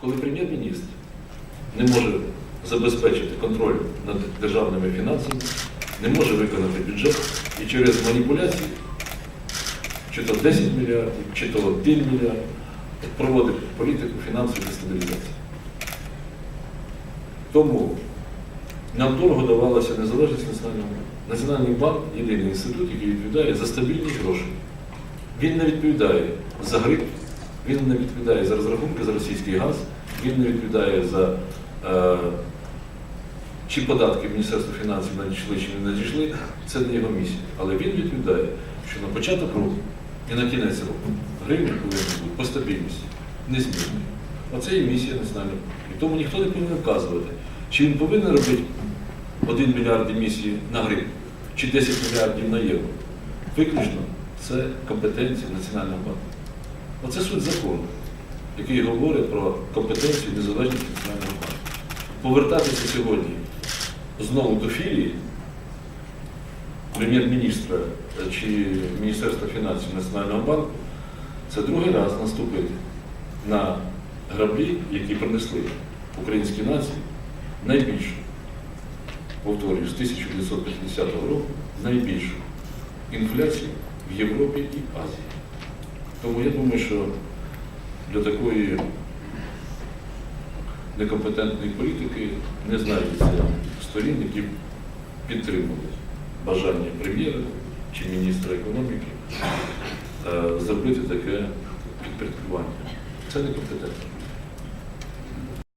коли прем'єр-міністр не може забезпечити контроль над державними фінансами, не може виконати бюджет і через маніпуляції, чи то 10 мільярдів, чи то 1 мільярд, проводить політику фінансової дестабілізації. Тому нам дорого давалася незалежність національного банку. Національний банк єдиний інститут, який відповідає за стабільні гроші. Він не відповідає за грип, він не відповідає за розрахунки за російський газ, він не відповідає за е, чи податки Міністерства фінансів надійшли, чи не надійшли, це не його місія. Але він відповідає, що на початок року і на кінець року гривня повинна бути по стабільності, незмінною. Оце є місія національного банку. І тому ніхто не повинен вказувати, чи він повинен робити 1 мільярд емісії на гривню, чи 10 мільярдів на євро. Виключно це компетенція Національного банку. Оце суть закону, який говорить про компетенцію і незалежність Національного банку. Повертатися сьогодні знову до філії прем'єр-міністра чи Міністерства фінансів Національного банку, це другий раз наступити на граблі, які принесли українській нації найбільшу, повторюю, з 1950 року найбільшу інфляцію в Європі і Азії. Тому я думаю, що для такої некомпетентної політики не знайдеться сторін, які підтримували бажання прем'єра чи міністра економіки е, зробити таке підпорядкування. Це некомпетентно.